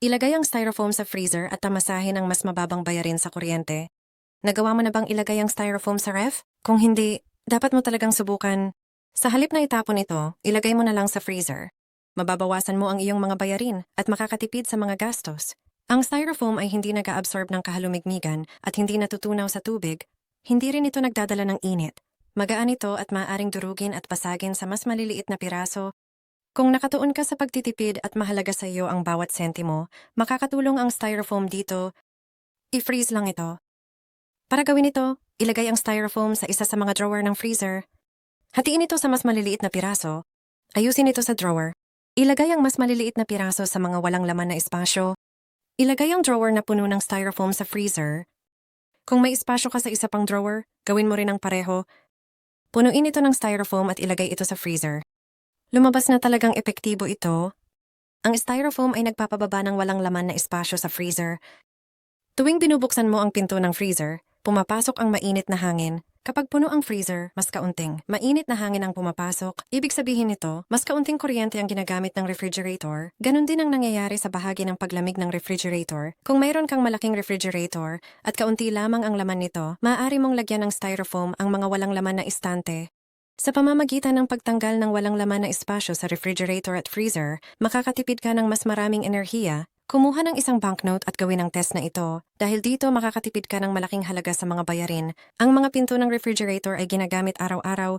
Ilagay ang styrofoam sa freezer at tamasahin ang mas mababang bayarin sa kuryente. Nagawa mo na bang ilagay ang styrofoam sa ref? Kung hindi, dapat mo talagang subukan. Sa halip na itapon ito, ilagay mo na lang sa freezer. Mababawasan mo ang iyong mga bayarin at makakatipid sa mga gastos. Ang styrofoam ay hindi nag-absorb ng kahalumigmigan at hindi natutunaw sa tubig. Hindi rin ito nagdadala ng init. Magaan ito at maaaring durugin at pasagin sa mas maliliit na piraso. Kung nakatuon ka sa pagtitipid at mahalaga sa iyo ang bawat sentimo, makakatulong ang styrofoam dito. I-freeze lang ito. Para gawin ito, ilagay ang styrofoam sa isa sa mga drawer ng freezer. Hatiin ito sa mas maliliit na piraso. Ayusin ito sa drawer. Ilagay ang mas maliliit na piraso sa mga walang laman na espasyo. Ilagay ang drawer na puno ng styrofoam sa freezer. Kung may espasyo ka sa isa pang drawer, gawin mo rin ang pareho. Punuin ito ng styrofoam at ilagay ito sa freezer. Lumabas na talagang epektibo ito. Ang styrofoam ay nagpapababa ng walang laman na espasyo sa freezer. Tuwing binubuksan mo ang pinto ng freezer, pumapasok ang mainit na hangin. Kapag puno ang freezer, mas kaunting, mainit na hangin ang pumapasok. Ibig sabihin nito, mas kaunting kuryente ang ginagamit ng refrigerator. Ganon din ang nangyayari sa bahagi ng paglamig ng refrigerator. Kung mayroon kang malaking refrigerator at kaunti lamang ang laman nito, maaari mong lagyan ng styrofoam ang mga walang laman na istante. Sa pamamagitan ng pagtanggal ng walang laman na espasyo sa refrigerator at freezer, makakatipid ka ng mas maraming enerhiya. Kumuha ng isang banknote at gawin ang test na ito. Dahil dito makakatipid ka ng malaking halaga sa mga bayarin. Ang mga pinto ng refrigerator ay ginagamit araw-araw.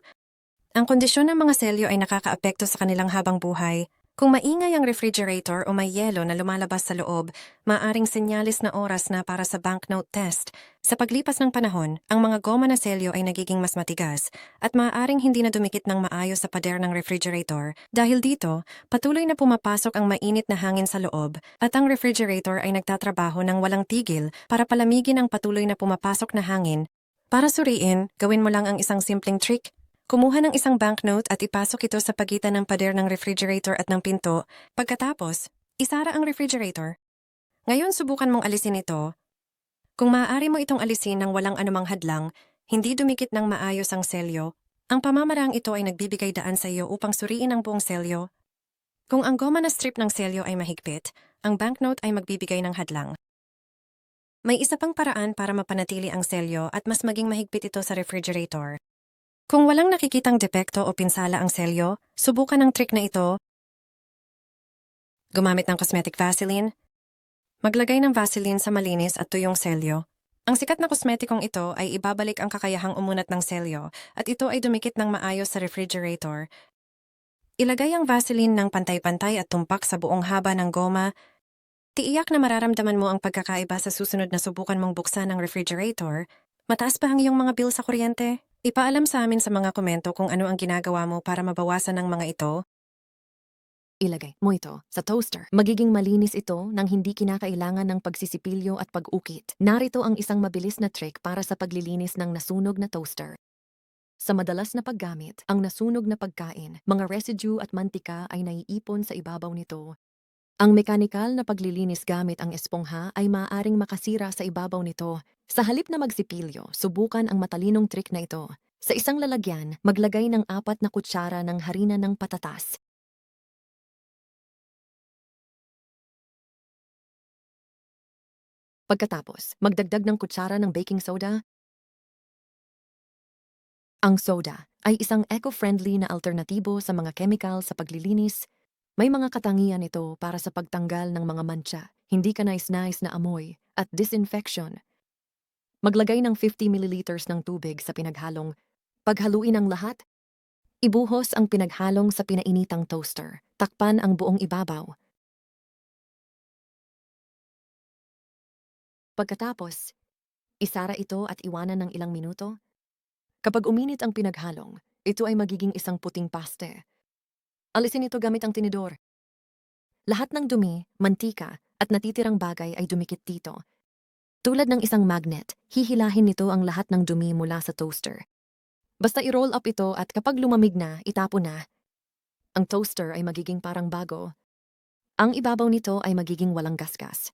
Ang kondisyon ng mga selyo ay nakakaapekto sa kanilang habang buhay. Kung maingay ang refrigerator o may yelo na lumalabas sa loob, maaring senyalis na oras na para sa banknote test. Sa paglipas ng panahon, ang mga goma na selyo ay nagiging mas matigas at maaaring hindi na dumikit ng maayos sa pader ng refrigerator. Dahil dito, patuloy na pumapasok ang mainit na hangin sa loob at ang refrigerator ay nagtatrabaho ng walang tigil para palamigin ang patuloy na pumapasok na hangin. Para suriin, gawin mo lang ang isang simpleng trick Kumuha ng isang banknote at ipasok ito sa pagitan ng pader ng refrigerator at ng pinto. Pagkatapos, isara ang refrigerator. Ngayon subukan mong alisin ito. Kung maaari mo itong alisin ng walang anumang hadlang, hindi dumikit ng maayos ang selyo, ang pamamarang ito ay nagbibigay daan sa iyo upang suriin ang buong selyo. Kung ang goma na strip ng selyo ay mahigpit, ang banknote ay magbibigay ng hadlang. May isa pang paraan para mapanatili ang selyo at mas maging mahigpit ito sa refrigerator. Kung walang nakikitang depekto o pinsala ang selyo, subukan ang trick na ito. Gumamit ng cosmetic Vaseline. Maglagay ng Vaseline sa malinis at tuyong selyo. Ang sikat na kosmetikong ito ay ibabalik ang kakayahang umunat ng selyo at ito ay dumikit ng maayos sa refrigerator. Ilagay ang Vaseline ng pantay-pantay at tumpak sa buong haba ng goma. Tiiyak na mararamdaman mo ang pagkakaiba sa susunod na subukan mong buksan ng refrigerator. Mataas pa ang iyong mga bill sa kuryente? Ipaalam sa amin sa mga komento kung ano ang ginagawa mo para mabawasan ng mga ito. Ilagay mo ito sa toaster. Magiging malinis ito nang hindi kinakailangan ng pagsisipilyo at pag-ukit. Narito ang isang mabilis na trick para sa paglilinis ng nasunog na toaster. Sa madalas na paggamit, ang nasunog na pagkain, mga residue at mantika ay naiipon sa ibabaw nito. Ang mekanikal na paglilinis gamit ang espongha ay maaaring makasira sa ibabaw nito. Sa halip na magsipilyo, subukan ang matalinong trick na ito. Sa isang lalagyan, maglagay ng apat na kutsara ng harina ng patatas. Pagkatapos, magdagdag ng kutsara ng baking soda. Ang soda ay isang eco-friendly na alternatibo sa mga chemical sa paglilinis. May mga katangian ito para sa pagtanggal ng mga mancha, hindi ka nais-nais na amoy, at disinfection. Maglagay ng 50 ml ng tubig sa pinaghalong. Paghaluin ang lahat, ibuhos ang pinaghalong sa pinainitang toaster. Takpan ang buong ibabaw. Pagkatapos, isara ito at iwanan ng ilang minuto. Kapag uminit ang pinaghalong, ito ay magiging isang puting paste. Alisin ito gamit ang tinidor. Lahat ng dumi, mantika, at natitirang bagay ay dumikit dito. Tulad ng isang magnet, hihilahin nito ang lahat ng dumi mula sa toaster. Basta i-roll up ito at kapag lumamig na, itapo na. Ang toaster ay magiging parang bago. Ang ibabaw nito ay magiging walang gasgas.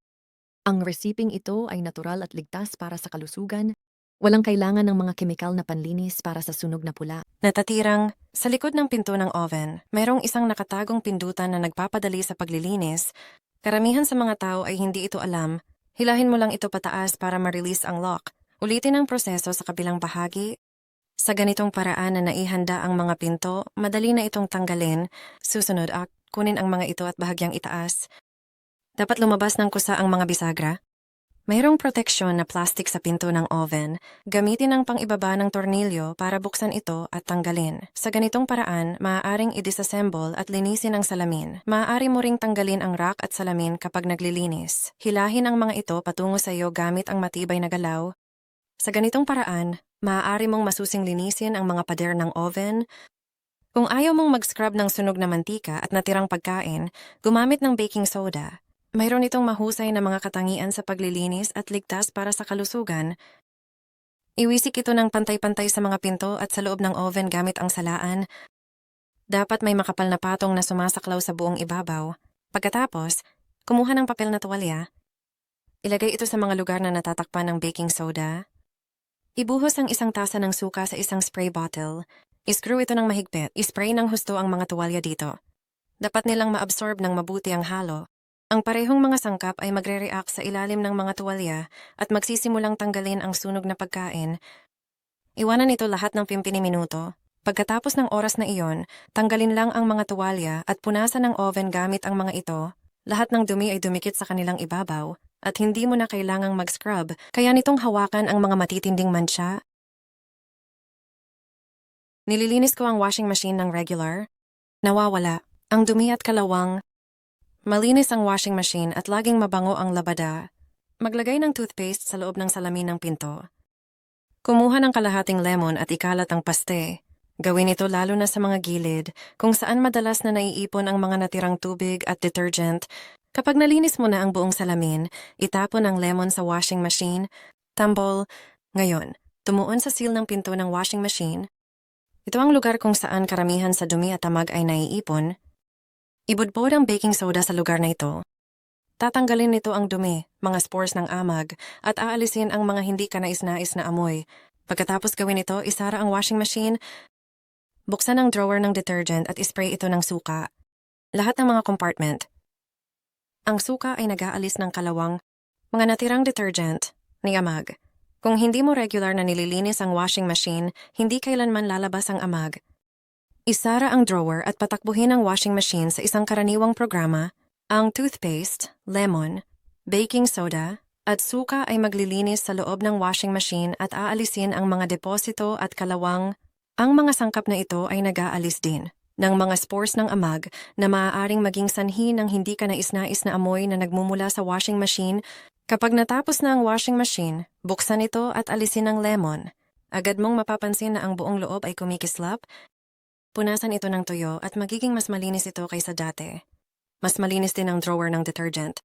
Ang recipe ito ay natural at ligtas para sa kalusugan. Walang kailangan ng mga kemikal na panlinis para sa sunog na pula. Natatirang, sa likod ng pinto ng oven, mayroong isang nakatagong pindutan na nagpapadali sa paglilinis. Karamihan sa mga tao ay hindi ito alam. Hilahin mo lang ito pataas para ma-release ang lock. Ulitin ang proseso sa kabilang bahagi. Sa ganitong paraan na naihanda ang mga pinto, madali na itong tanggalin. Susunod, ak, kunin ang mga ito at bahagyang itaas. Dapat lumabas ng kusa ang mga bisagra. Mayroong proteksyon na plastic sa pinto ng oven. Gamitin ang pangibaba ng tornilyo para buksan ito at tanggalin. Sa ganitong paraan, maaaring i-disassemble at linisin ang salamin. Maaari mo ring tanggalin ang rack at salamin kapag naglilinis. Hilahin ang mga ito patungo sa iyo gamit ang matibay na galaw. Sa ganitong paraan, maaari mong masusing linisin ang mga pader ng oven. Kung ayaw mong mag-scrub ng sunog na mantika at natirang pagkain, gumamit ng baking soda. Mayroon itong mahusay na mga katangian sa paglilinis at ligtas para sa kalusugan. Iwisik ito ng pantay-pantay sa mga pinto at sa loob ng oven gamit ang salaan. Dapat may makapal na patong na sumasaklaw sa buong ibabaw. Pagkatapos, kumuha ng papel na tuwalya. Ilagay ito sa mga lugar na natatakpan ng baking soda. Ibuhos ang isang tasa ng suka sa isang spray bottle. Iscrew ito ng mahigpit. Ispray ng husto ang mga tuwalya dito. Dapat nilang maabsorb ng mabuti ang halo. Ang parehong mga sangkap ay magre-react sa ilalim ng mga tuwalya at magsisimulang tanggalin ang sunog na pagkain. Iwanan ito lahat ng 15 minuto. Pagkatapos ng oras na iyon, tanggalin lang ang mga tuwalya at punasan ng oven gamit ang mga ito. Lahat ng dumi ay dumikit sa kanilang ibabaw at hindi mo na kailangang mag-scrub kaya nitong hawakan ang mga matitinding mancha. Nililinis ko ang washing machine ng regular. Nawawala. Ang dumi at kalawang Malinis ang washing machine at laging mabango ang labada. Maglagay ng toothpaste sa loob ng salamin ng pinto. Kumuha ng kalahating lemon at ikalat ang paste. Gawin ito lalo na sa mga gilid, kung saan madalas na naiipon ang mga natirang tubig at detergent. Kapag nalinis mo na ang buong salamin, itapon ang lemon sa washing machine. Tambol. Ngayon, tumuon sa seal ng pinto ng washing machine. Ito ang lugar kung saan karamihan sa dumi at tamag ay naiipon. Ibudbod ang baking soda sa lugar na ito. Tatanggalin nito ang dumi, mga spores ng amag, at aalisin ang mga hindi kanais-nais na amoy. Pagkatapos gawin ito, isara ang washing machine, buksan ang drawer ng detergent at ispray ito ng suka. Lahat ng mga compartment. Ang suka ay nag-aalis ng kalawang, mga natirang detergent, ni amag. Kung hindi mo regular na nililinis ang washing machine, hindi kailanman lalabas ang amag. Isara ang drawer at patakbuhin ang washing machine sa isang karaniwang programa. Ang toothpaste, lemon, baking soda, at suka ay maglilinis sa loob ng washing machine at aalisin ang mga deposito at kalawang. Ang mga sangkap na ito ay nag-aalis din ng mga spores ng amag na maaaring maging sanhi ng hindi ka nais-nais na amoy na nagmumula sa washing machine. Kapag natapos na ang washing machine, buksan ito at alisin ang lemon. Agad mong mapapansin na ang buong loob ay kumikislap Punasan ito ng tuyo at magiging mas malinis ito kaysa dati. Mas malinis din ang drawer ng detergent.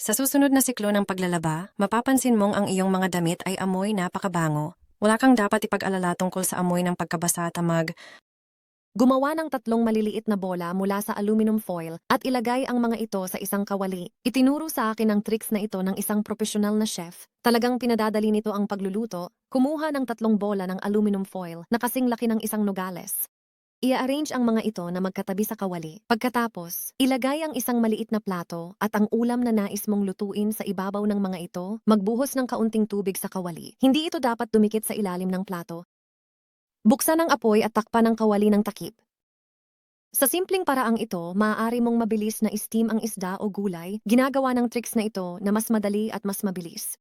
Sa susunod na siklo ng paglalaba, mapapansin mong ang iyong mga damit ay amoy napakabango. Wala kang dapat ipag-alala tungkol sa amoy ng pagkabasa tamag. Gumawa ng tatlong maliliit na bola mula sa aluminum foil at ilagay ang mga ito sa isang kawali. Itinuro sa akin ang tricks na ito ng isang profesional na chef. Talagang pinadadali nito ang pagluluto. Kumuha ng tatlong bola ng aluminum foil na kasing laki ng isang nogales. I-arrange ang mga ito na magkatabi sa kawali. Pagkatapos, ilagay ang isang maliit na plato at ang ulam na nais mong lutuin sa ibabaw ng mga ito, magbuhos ng kaunting tubig sa kawali. Hindi ito dapat dumikit sa ilalim ng plato. Buksan ang apoy at takpan ang kawali ng takip. Sa simpleng paraang ito, maaari mong mabilis na steam ang isda o gulay, ginagawa ng tricks na ito na mas madali at mas mabilis.